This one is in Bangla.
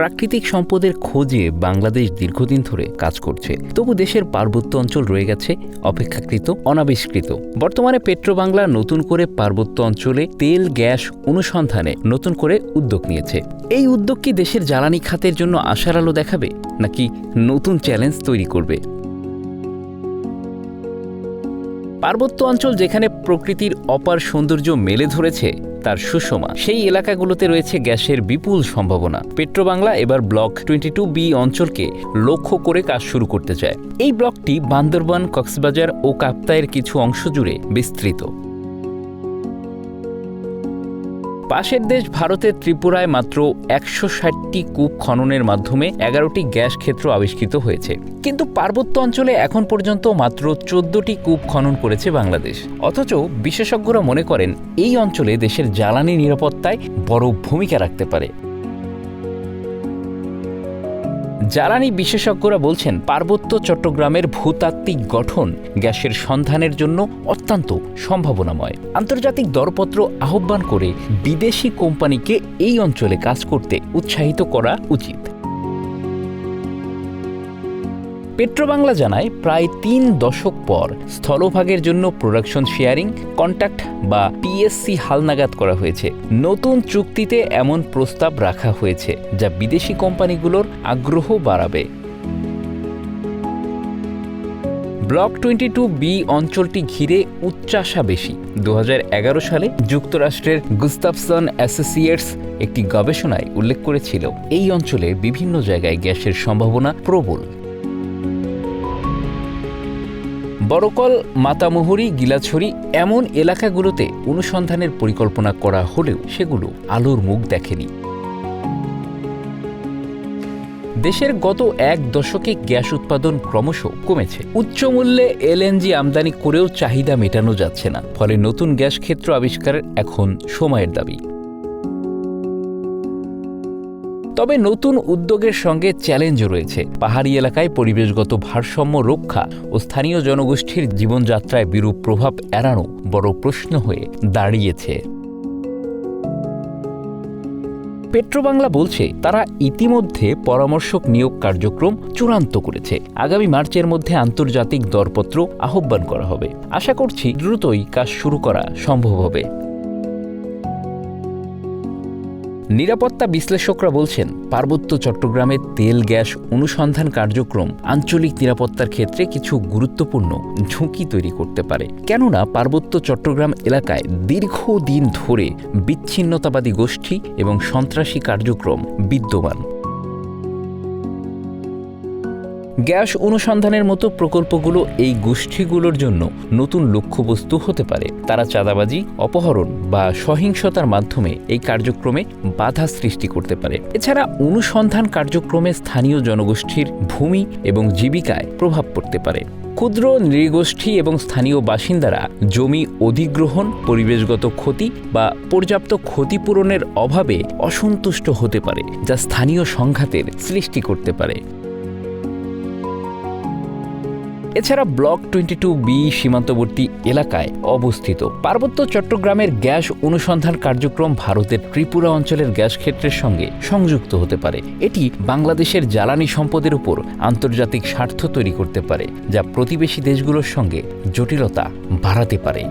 প্রাকৃতিক সম্পদের খোঁজে বাংলাদেশ দীর্ঘদিন ধরে কাজ করছে। তবু দেশের পার্বত্য অঞ্চল রয়ে গেছে অপেক্ষাকৃত, অনাবিষ্কৃত। বর্তমানে পেট্রোবাংলা নতুন করে পার্বত্য অঞ্চলে তেল, গ্যাস অনুসন্ধানে নতুন করে উদ্যোগ নিয়েছে। এই উদ্যোগ কি দেশের জ্বালানি খাতের জন্য আশার আলো দেখাবে, নাকি নতুন চ্যালেঞ্জ তৈরি করবে? পার্বত্য অঞ্চল যেখানে প্রকৃতির অপার সৌন্দর্য মেলে ধরেছে তার সুষমা। সেই এলাকাগুলোতে রয়েছে গ্যাসের বিপুল সম্ভাবনা। পেট্রোবাংলা এবার ব্লক টোয়েন্টি টু বি অঞ্চলকে লক্ষ্য করে কাজ শুরু করতে চায়। এই ব্লকটি বান্দরবান, কক্সবাজার ও কাপ্তায়ের কিছু অংশ জুড়ে বিস্তৃত। পাশের দেশ ভারতের ত্রিপুরায় মাত্র একশো ষাটটি কূপ খননের মাধ্যমে এগারোটি গ্যাস ক্ষেত্র আবিষ্কৃত হয়েছে। কিন্তু পার্বত্য অঞ্চলে এখন পর্যন্ত মাত্র চোদ্দটি কূপ খনন করেছে বাংলাদেশ। অথচ বিশেষজ্ঞরা মনে করেন, এই অঞ্চলে দেশের জ্বালানি নিরাপত্তায় বড় ভূমিকা রাখতে পারে। জ্বালানি বিশেষজ্ঞরা বলছেন পার্বত্য চট্টগ্রামের ভূতাত্ত্বিক গঠন গ্যাসের সন্ধানের জন্য অত্যন্ত সম্ভাবনাময়। আন্তর্জাতিক দরপত্র আহ্বান করে বিদেশি কোম্পানিকে এই অঞ্চলে কাজ করতে উৎসাহিত করা উচিত। পেট্রোবাংলা জানায় প্রায় তিন দশক পর স্থলভাগের জন্য প্রোডাকশন শেয়ারিং কন্ট্যাক্ট বা পিএসসি হালনাগাদ করা হয়েছে। নতুন চুক্তিতে এমন প্রস্তাব রাখা হয়েছে, যা বিদেশি কোম্পানিগুলোর আগ্রহ বাড়াবে। ব্লক টোয়েন্টি টু বি অঞ্চলটি ঘিরে উচ্চাসা বেশি। দু হাজার এগারো সালে যুক্তরাষ্ট্রের গুস্তাফসন অ্যাসোসিয়েটস একটি গবেষণায় উল্লেখ করেছিল, এই অঞ্চলে বিভিন্ন জায়গায় গ্যাসের সম্ভাবনা প্রবল। বড়কল, মাতামুহুরি, গিলাছড়ি এমন এলাকাগুলোতে অনুসন্ধানের পরিকল্পনা করা হলেও সেগুলো আলোর মুখ দেখেনি। দেশের গত এক দশকে গ্যাস উৎপাদন ক্রমশ কমেছে। উচ্চ মূল্যে এলএনজি আমদানি করেও চাহিদা মেটানো যাচ্ছে না। ফলে নতুন গ্যাস ক্ষেত্র আবিষ্কারের এখন সময়ের দাবি। তবে নতুন উদ্যোগের সঙ্গে চ্যালেঞ্জও রয়েছে। পাহাড়ি এলাকায় পরিবেশগত ভারসাম্য রক্ষা ও স্থানীয় জনগোষ্ঠীর জীবনযাত্রায় বিরূপ প্রভাব এড়ানো বড় প্রশ্ন হয়ে দাঁড়িয়েছে। পেট্রোবাংলা বলছে, তারা ইতিমধ্যে পরামর্শক নিয়োগ কার্যক্রম চূড়ান্ত করেছে। আগামী মার্চের মধ্যে আন্তর্জাতিক দরপত্র আহ্বান করা হবে। আশা করছি দ্রুতই কাজ শুরু করা সম্ভব হবে। নিরাপত্তা বিশ্লেষকরা বলছেন, পার্বত্য চট্টগ্রামে তেল, গ্যাস অনুসন্ধান কার্যক্রম আঞ্চলিক নিরাপত্তার ক্ষেত্রে কিছু গুরুত্বপূর্ণ ঝুঁকি তৈরি করতে পারে। কেননা, পার্বত্য চট্টগ্রাম এলাকায় দীর্ঘদিন ধরে বিচ্ছিন্নতাবাদী গোষ্ঠী এবং সন্ত্রাসী কার্যক্রম বিদ্যমান। গ্যাস অনুসন্ধানের মতো প্রকল্পগুলো এই গোষ্ঠীগুলোর জন্য নতুন লক্ষ্যবস্তু হতে পারে। তারা চাঁদাবাজি, অপহরণ বা সহিংসতার মাধ্যমে এই কার্যক্রমে বাধা সৃষ্টি করতে পারে। এছাড়া অনুসন্ধান কার্যক্রমে স্থানীয় জনগোষ্ঠীর ভূমি এবং জীবিকায় প্রভাব পড়তে পারে। ক্ষুদ্র, নৃগোষ্ঠী এবং স্থানীয় বাসিন্দারা জমি অধিগ্রহণ, পরিবেশগত ক্ষতি বা পর্যাপ্ত ক্ষতিপূরণের অভাবে অসন্তুষ্ট হতে পারে, যা স্থানীয় সংঘাতের সৃষ্টি করতে পারে। এছাড়া ব্লক টোয়েন্টি টু বি সীমান্তবর্তী এলাকায় অবস্থিত। পার্বত্য চট্টগ্রামের গ্যাস অনুসন্ধান কার্যক্রম ভারতের ত্রিপুরা অঞ্চলের গ্যাস ক্ষেত্রের সঙ্গে সংযুক্ত হতে পারে। এটি বাংলাদেশের জ্বালানি সম্পদের উপর আন্তর্জাতিক স্বার্থ তৈরি করতে পারে, যা প্রতিবেশী দেশগুলোর সঙ্গে জটিলতা বাড়াতে পারে।